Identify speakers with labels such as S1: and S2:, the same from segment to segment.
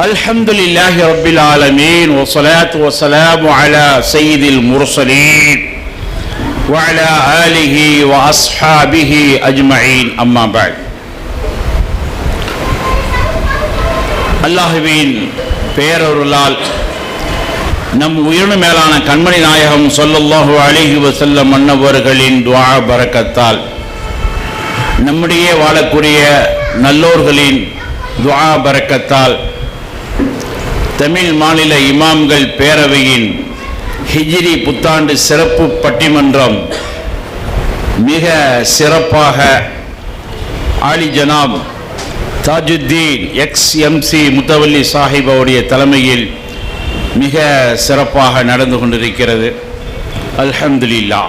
S1: الحمد لله رب العالمين والصلاة والسلام على سيد المرسلين وعلى آله وأصحابه أجمعين أما بعد அல்லாஹுவின் பேரருளால் நம் உயிரினு மேலான கண்மணி நாயகம் சொல்லல்லாஹு அலைஹி வஸல்லம் மன்னவர்களின் துஆ பரக்கத்தால் நம்முடைய வாழக்கூடிய நல்லோர்களின் துஆ பரக்கத்தால் தமிழ் மாநில இமாம்கள் பேரவையின் ஹிஜிரி புத்தாண்டு சிறப்பு பட்டிமன்றம் மிக சிறப்பாக ஆலி ஜனாப் தாஜுத்தீன் எக்ஸ் எம்சி முத்தவல்லி சாஹிப் அவருடைய தலைமையில் மிக சிறப்பாக நடந்து கொண்டிருக்கிறது. அல்ஹம்துலில்லா.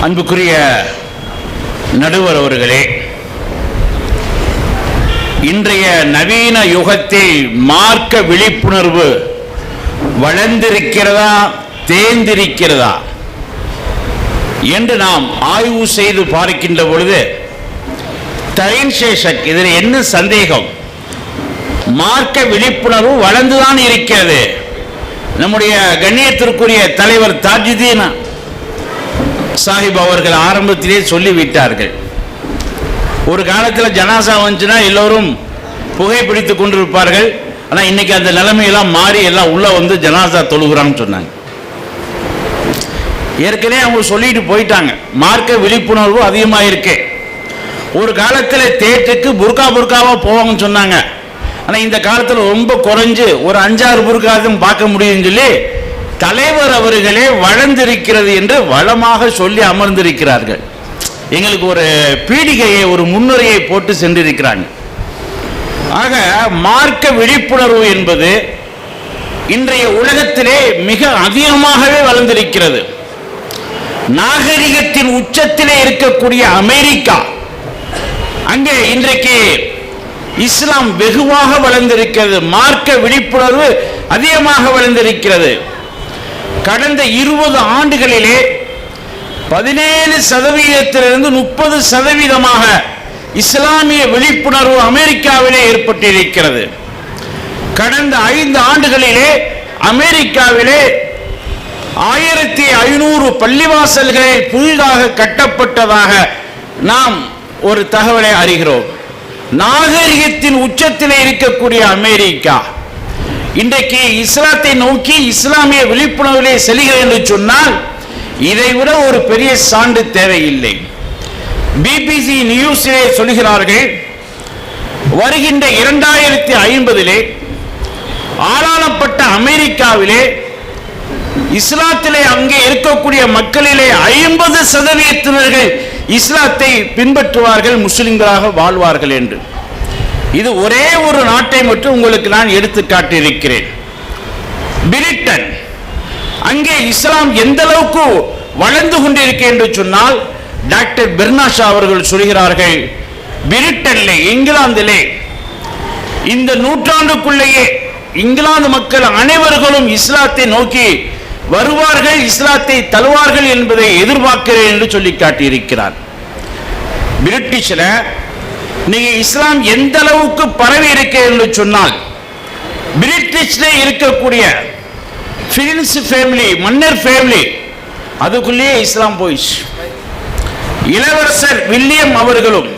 S1: அன்புக்குரிய நடுவர் அவர்களே இன்றைய நவீன யுகத்தில் மார்க்க விழிப்புணர்வு வளர்ந்திருக்கிறதா தேர்ந்திருக்கிறதா என்று நாம் ஆய்வு செய்து பார்க்கின்ற பொழுது தரீன் சேஷக் இதில் என்ன சந்தேகம்? மார்க்க விழிப்புணர்வு வளர்ந்துதான் இருக்கிறது. நம்முடைய கண்ணியத்திற்குரிய தலைவர் தாஜுதீன் சாஹிப் அவர்கள் ஆரம்பத்திலே சொல்லிவிட்டார்கள். ஒரு காலத்தில் ஜனாசா வந்துச்சுன்னா எல்லோரும் புகைப்பிடித்து கொண்டிருப்பார்கள். ஆனால் இன்னைக்கு அந்த நிலைமையெல்லாம் மாறி எல்லாம் உள்ள வந்து ஜனாசா தொழுகிறான்னு சொன்னாங்க. ஏற்கனவே அவங்க சொல்லிட்டு போயிட்டாங்க. மார்க்க விழிப்புணர்வு அதிகமாக இருக்கு ஒரு காலத்தில் தேட்டுக்கு புர்கா புர்காவாக போவாங்கன்னு சொன்னாங்க. ஆனால் இந்த காலத்தில் ரொம்ப குறைஞ்சு ஒரு அஞ்சாறு புர்காதும் பார்க்க முடியும்னு சொல்லி தலைவர் அவர்களே வளர்ந்திருக்கிறது என்று வளமாக சொல்லி அமர்ந்திருக்கிறார்கள். எங்களுக்கு ஒரு பீடிகையை ஒரு முன்னுரையை போட்டு சென்றிருக்கிறாங்க. ஆக மார்க்க விழிப்புணர்வு என்பது இன்றைய உலகத்திலே மிக அதிகமாகவே வளர்ந்திருக்கிறது. நாகரிகத்தின் உச்சத்திலே இருக்கக்கூடிய அமெரிக்கா அங்கே இன்றைக்கு இஸ்லாம் வெகுவாக வளர்ந்திருக்கிறது. மார்க்க விழிப்புணர்வு அதிகமாக வளர்ந்திருக்கிறது. கடந்த இருபது ஆண்டுகளிலே பதினேழு சதவீதத்திலிருந்து முப்பது சதவீதமாக இஸ்லாமிய விழிப்புணர்வு அமெரிக்காவிலே ஏற்பட்டிருக்கிறது. கடந்த ஐந்து ஆண்டுகளிலே அமெரிக்காவிலே ஆயிரத்தி ஐநூறு பள்ளிவாசல்களை புதிதாக கட்டப்பட்டதாக நாம் ஒரு தகவலை அறிகிறோம். நாகரிகத்தின் உச்சத்தில் இருக்கக்கூடிய அமெரிக்கா இன்றைக்கு இஸ்லாத்தை நோக்கி இஸ்லாமிய விழிப்புணர்விலே செல்கிறது என்று சொன்னால் இதை விட ஒரு பெரிய சான்று தேவையில்லை. பிபிசி நியூஸிலே சொல்கிறார்கள் வருகின்ற இரண்டாயிரத்தி ஐம்பதிலே ஆளாளப்பட்ட அமெரிக்காவிலே இஸ்லாத்திலே அங்கே இருக்கக்கூடிய மக்களிலே ஐம்பது சதவீதத்தினர்கள் இஸ்லாத்தை பின்பற்றுவார்கள் முஸ்லிம்களாக வாழ்வார்கள் என்று. இது ஒரே ஒரு நாட்டை மட்டும் உங்களுக்கு நான் எடுத்து காட்டியிருக்கிறேன் பிரிட்டன் அங்கே இஸ்லாம் எந்த அளவுக்கு வளர்ந்து கொண்டிருக்க என்று சொன்னால் டாக்டர் பெர்னாஷா அவர்கள் சொல்கிறார்கள் பிரிட்டனிலே இங்கிலாந்திலே இந்த நூற்றாண்டுக்குள்ளேயே இங்கிலாந்து மக்கள் அனைவர்களும் இஸ்லாத்தை நோக்கி வருவார்கள் இஸ்லாத்தை தழுவார்கள் என்பதை எதிர்பார்க்கிறேன் என்று சொல்லி காட்டியிருக்கிறார். பிரிட்டிஷ்ல நீங்க இஸ்லாம் எந்த அளவுக்கு பரவி இருக்க என்று சொன்னால் பிரிட்டிஷ்ல இருக்கக்கூடிய பிரின்ஸ் ஃபேமிலி மன்னர் ஃபேமிலி அதுக்குள்ளேயே இஸ்லாம் போயிடுச்சு. இளவரசர் வில்லியம் அவர்களும்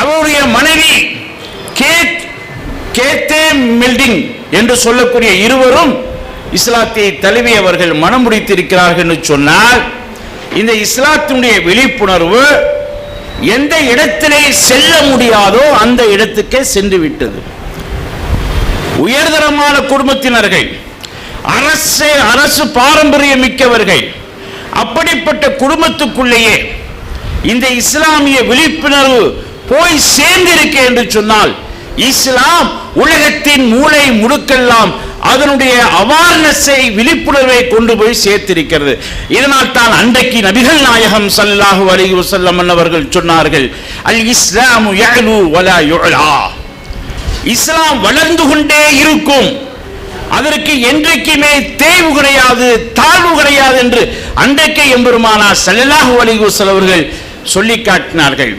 S1: அவருடைய மனைவி கேத் கேத்தே மில்டிங் என்று சொல்லக்கூடிய இருவரும் இஸ்லாத்தை தழுவி அவர்கள் மனம் முடித்திருக்கிறார்கள் என்று சொன்னால் இந்த இஸ்லாத்தினுடைய விழிப்புணர்வு எந்த இடத்திலே செல்ல முடியாதோ அந்த இடத்துக்கே சென்று விட்டது உயர்தரமான குடும்பத்தினர்கள் அரசு அரசு பாரம்பரியம் மிக்கவர்கள். அப்படிப்பட்ட குடும்பத்துக்குள்ளேயே இந்த இஸ்லாமிய விழிப்புணர்வு போய் சேர்ந்திருக்க என்று சொன்னால் இஸ்லாம் உலகத்தின் மூளை முடுக்கெல்லாம் அதனுடைய அவார்னஸை விழிப்புணர்வை கொண்டு போய் சேர்த்திருக்கிறது. இதனால் தான் அன்றைக்கு நபிகள் நாயகம் சல்லாஹு அலி வசல்லம் அவர்கள் சொன்னார்கள் அல் இஸ்லாம் இஸ்லாம் வளர்ந்து கொண்டே இருக்கும். அதற்கு என்றைக்குமே தேய்வு கிடையாது தாழ்வு கிடையாது என்று அன்றைக்கு எம்பெருமானா செல்லலாக அலைஹி அவர்கள் சொல்லி காட்டினார்கள்.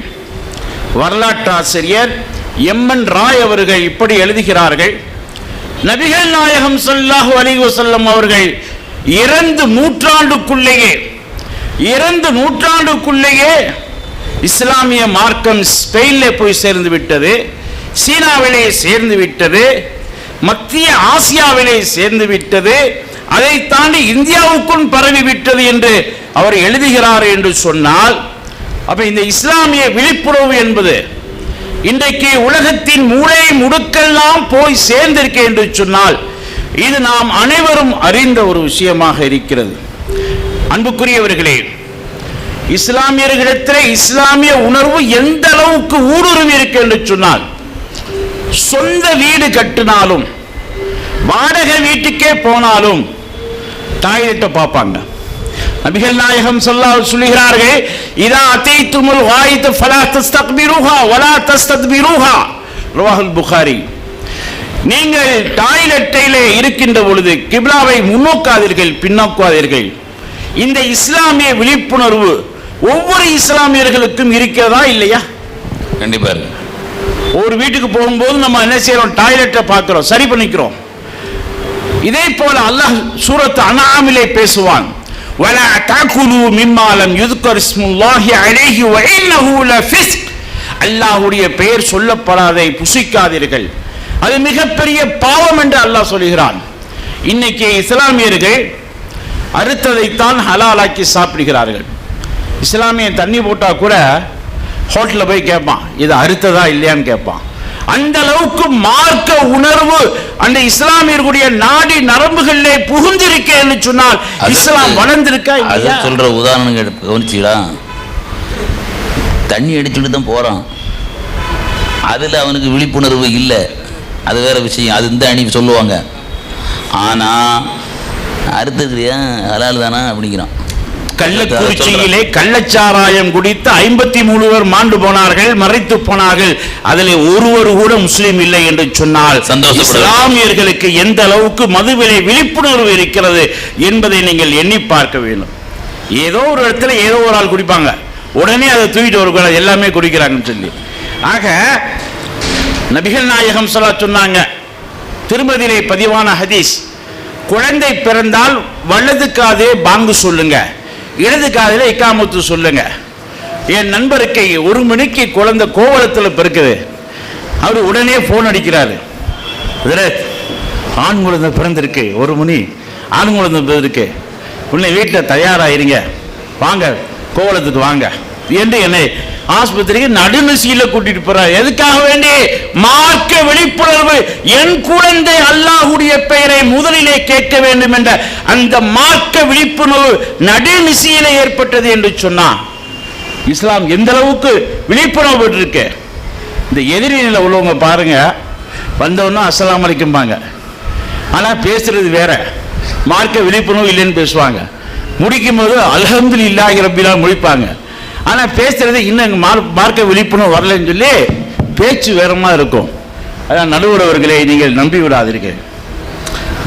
S1: வரலாற்றாசிரியர் எம்என் ராய் அவர்கள் இப்படி எழுதுகிறார்கள் நபிகள் நாயகம் சொல்லாஹு அலைஹி அவர்கள் இரண்டு நூற்றாண்டுக்குள்ளேயே இரண்டு நூற்றாண்டுக்குள்ளேயே இஸ்லாமிய மார்க்கம் ஸ்பெயினில் போய் சேர்ந்து விட்டது சீனாவிலே சேர்ந்து விட்டது மத்திய ஆசியாவிலே சேர்ந்து விட்டது. அதை தாண்டி இந்தியாவுக்கும் பரவி விட்டது என்று அவர் எழுதுகிறார் என்று சொன்னால் அப்ப இந்த இஸ்லாமிய விழிப்புணர்வு என்பது இன்றைக்கு உலகத்தின் மூளை முடுக்கெல்லாம் போய் சேர்ந்திருக்க என்று சொன்னால் இது நாம் அனைவரும் அறிந்த ஒரு விஷயமாக இருக்கிறது. அன்புக்குரியவர்களே இஸ்லாமியர்களிடத்தில் இஸ்லாமிய உணர்வு எந்த அளவுக்கு ஊடுருவி இருக்கு என்று சொன்னால் சொந்த வீடு கட்டினாலும் வாடகை வீட்டுக்கே போனாலும் டாய்லெட்டை பார்ப்பாங்க. நபிகள் நாயகம் சொல்லா சொல்லுகிறார்கள் இதா அத்தை துமுல் வாய்த்து ஃபலா தஸ்தக்பிருஹா வலா தஸ்தக்பிருஹா ரவாஹுல் புகாரி. நீங்கள் டாய்லெட்டிலே இருக்கின்ற பொழுது கிப்லாவை முன்னோக்காதீர்கள் பின்னோக்காதீர்கள். இந்த இஸ்லாமிய விழிப்புணர்வு ஒவ்வொரு இஸ்லாமியர்களுக்கும் இருக்கிறதா இல்லையா?
S2: கண்டிப்பா
S1: ஒரு வீட்டுக்கு போகும்போது நம்ம என்ன செய்யறோம் டாய்லெட்டை பார்க்கிறோம் சரி பண்ணிக்கிறோம் இதே போல அல்லாஹ் சூரத் அனாமிலே பேசுவான் ولا تاكلوا مما لم يذكر اسم الله عليه وانه لفسق அல்லாஹ்வுடைய பெயர் சொல்லப்படாதை புசிக்காதீர்கள் அது மிகப்பெரிய பாவம் என்று அல்லாஹ் சொல்கிறான் இன்னைக்கு இஸ்லாமியர்கள் அறுத்ததைத்தான் ஹலாலாக்கி சாப்பிடுகிறார்கள் இஸ்லாமிய தண்ணி போட்டா கூட ஹோட்டலில் போய் கேட்பான் இது அறுத்ததா இல்லையான்னு கேட்பான் அந்த அளவுக்கு மார்க்க உணர்வு அந்த இஸ்லாமியர்களுடைய நாடி நரம்புகளிலே புகுந்திருக்கேன்னு சொன்னால் இஸ்லாம் வளர்ந்திருக்கா
S2: அது சொல்ற உதாரணம் கவனிச்சீங்களா தண்ணி அடிச்சுட்டு தான் போறான். அதுல அவனுக்கு விழிப்புணர்வு இல்லை. அது வேற விஷயம். அது இந்த அணி சொல்லுவாங்க. ஆனா அறுத்துக்கிறியா ஹலால் தானா? அப்படிங்கிறான்.
S1: கள்ளக்குறிச்சியிலே கள்ளச்சாராயம் குடித்து ஐம்பத்தி மூணு பேர் மாண்டு போனார்கள் மறைத்து போனார்கள். அதில் ஒருவர் கூட முஸ்லீம் இல்லை என்று சொன்னால். இஸ்லாமியர்களுக்கு எந்த அளவுக்கு மதுவிலை விழிப்புணர்வு இருக்கிறது என்பதை நீங்கள் எண்ணி பார்க்க வேண்டும். ஏதோ ஒரு இடத்துல ஏதோ ஒரு ஆள் குடிப்பாங்க. உடனே அதை தூக்கிட்டு வரக்கூடாது எல்லாமே குடிக்கிறாங்கன்னு சொல்லி. ஆக நபிகள் நாயகம் சொல்ல சொன்னாங்க திருமதியிலே பதிவான ஹதீஸ் குழந்தை பிறந்தால் வலது காதே பாங்கு சொல்லுங்க. இடது காதில் இக்காமத்து சொல்லுங்க. என் நண்பருக்கு ஒரு மணிக்கு குழந்தை கோவலத்தில் பிறக்குது அவர் உடனே ஃபோன் அடிக்கிறாரு. ஆண் குழந்தை பிறந்திருக்கு. ஒரு மணி ஆண் குழந்தை பிறந்திருக்கு. உன்னை வீட்டில் தயாராயிருங்க. வாங்க கோவலத்துக்கு வாங்க. என்று என்னை ஆஸ்பத்திரிக்கு நடுநிசையில கூட்டிட்டு போறார் எதுக்காக வேண்டி? மார்க்க விழிப்புணர்வு. என் குழந்தை அல்லாஹ்வுடைய பெயரை முதலிலே கேட்க வேண்டும் என்ற அந்த மார்க்க விழிப்புணர்வு நடுநிசையில ஏற்பட்டது என்று சொன்னான் இஸ்லாம் எந்த அளவுக்கு விழிப்புணர்வு இருக்கு இந்த எதிரில உள்ளவங்க பாருங்க வந்தவொன்னே அஸ்ஸலாமு அலைக்கும்பாங்க. ஆனா பேசுறது வேற. மார்க்க விழிப்புணர்வு இல்லைன்னு பேசுவாங்க. முடிக்கும் போது அல்ஹம்துலில்லாஹி ரப்பிலா முடிப்பாங்க ஆனால் பேசுறது இன்னும் மார்க்- மார்க்க விழிப்புணர்வு வரலன்னு சொல்லி பேச்சு வேறமா இருக்கும். அதான் நடுவுறவர்களே நீங்கள் நம்பி விடாதீர்கள்.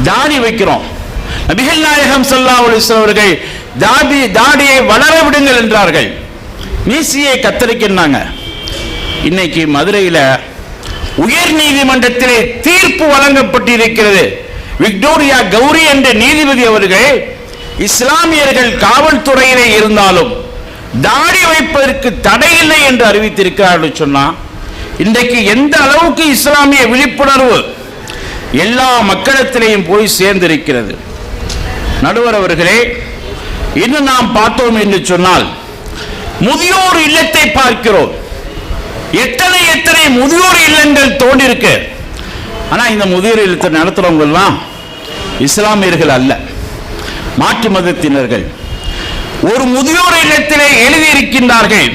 S1: தாடி வைக்கிறோம். நபிகள் நாயகம் சல்லா அவர்கள் தாடி தாடியை வளர விடுங்கள் என்றார்கள். மீசியை கத்தரிக்கின்றாங்க. இன்னைக்கு மதுரையில் உயர் நீதிமன்றத்திலே தீர்ப்பு வழங்கப்பட்டிருக்கிறது. விக்டோரியா கௌரி என்ற நீதிபதி அவர்கள் இஸ்லாமியர்கள் காவல்துறையிலே இருந்தாலும் தாடி வைப்பதற்கு தடையில்லை என்று அறிவித்திருக்கிறார்கள் சொன்னா இன்றைக்கு எந்த அளவுக்கு இஸ்லாமிய விழிப்புணர்வு எல்லா மக்களிடத்திலையும் போய் சேர்ந்திருக்கிறது. நடுவர் அவர்களே இன்னும் நாம் பார்த்தோம் என்று சொன்னால் முதியோர் இல்லத்தை பார்க்கிறோம். எத்தனை எத்தனை முதியோர் இல்லங்கள் தோண்டிருக்கு ஆனா இந்த முதியோர் இல்லத்தை நடத்துறவங்க எல்லாம் இஸ்லாமியர்கள் அல்ல மாற்று மதத்தினர்கள். ஒரு முதியோர் இல்லத்திலே எழுதியிருக்கின்றார்கள்.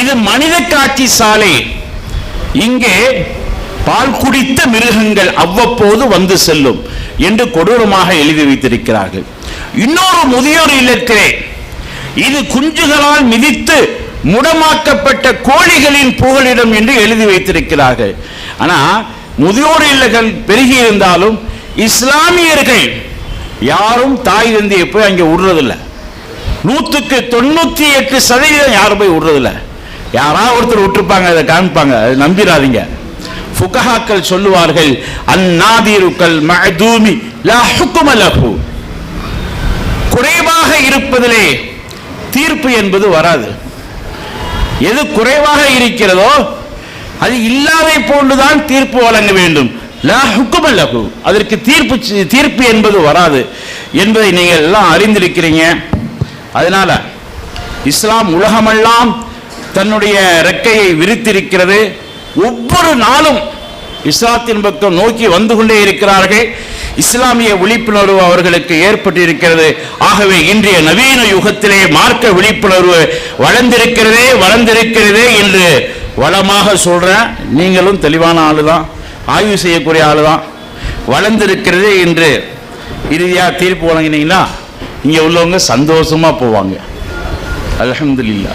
S1: இது மனித காட்சி சாலை. இங்கே பால் குடித்த மிருகங்கள் அவ்வப்போது வந்து செல்லும் என்று கொடூரமாக எழுதி வைத்திருக்கிறார்கள். இன்னொரு முதியோர் இல்லத்திலே இது குஞ்சுகளால் மிதித்து முடமாக்கப்பட்ட கோழிகளின் புகலிடம் என்று எழுதி வைத்திருக்கிறார்கள். ஆனா முதியோர் இல்லங்கள் பெருகி இருந்தாலும் இஸ்லாமியர்கள் யாரும் தாய் தந்தையை போய் அங்கே விடுறதில்லை நூற்றுக்கு தொண்ணூற்றி எட்டு சதவீதம் யாரும் போய் விடுறதில்ல. யாராவது ஒருத்தர் விட்டுருப்பாங்க அதை காமிப்பாங்க அதை நம்பிடாதீங்க ஃபுகஹாக்கள் சொல்லுவார்கள் அந்நாதீருக்கள் மஅதூமி லா ஹுக்கும குறைவாக இருப்பதிலே தீர்ப்பு என்பது வராது. எது குறைவாக இருக்கிறதோ அது இல்லாதை போன்றுதான் தீர்ப்பு வழங்க வேண்டும். லா ஹுக்கும லஹு. அதற்கு தீர்ப்பு தீர்ப்பு என்பது வராது. என்பதை நீங்கள் எல்லாம் அறிந்திருக்கிறீங்க. அதனால இஸ்லாம் உலகமெல்லாம் தன்னுடைய ரெக்கையை விரித்திருக்கிறது. ஒவ்வொரு நாளும் இஸ்லாத்தின் பக்கம் நோக்கி வந்து கொண்டே இருக்கிறார்கள். இஸ்லாமிய விழிப்புணர்வு அவர்களுக்கு ஏற்பட்டிருக்கிறது. ஆகவே இன்றைய நவீன யுகத்திலே மார்க்க விழிப்புணர்வு வளர்ந்திருக்கிறதே வளர்ந்திருக்கிறதே என்று வளமாக சொல்றேன். நீங்களும் தெளிவான ஆளு தான் ஆய்வு செய்யக்கூடிய ஆள் தான் வளர்ந்திருக்கிறதே என்று இறுதியாக தீர்ப்பு வழங்கினீங்கன்னா இங்கே உள்ளவங்க சந்தோஷமா போவாங்க. அலமதுல்லா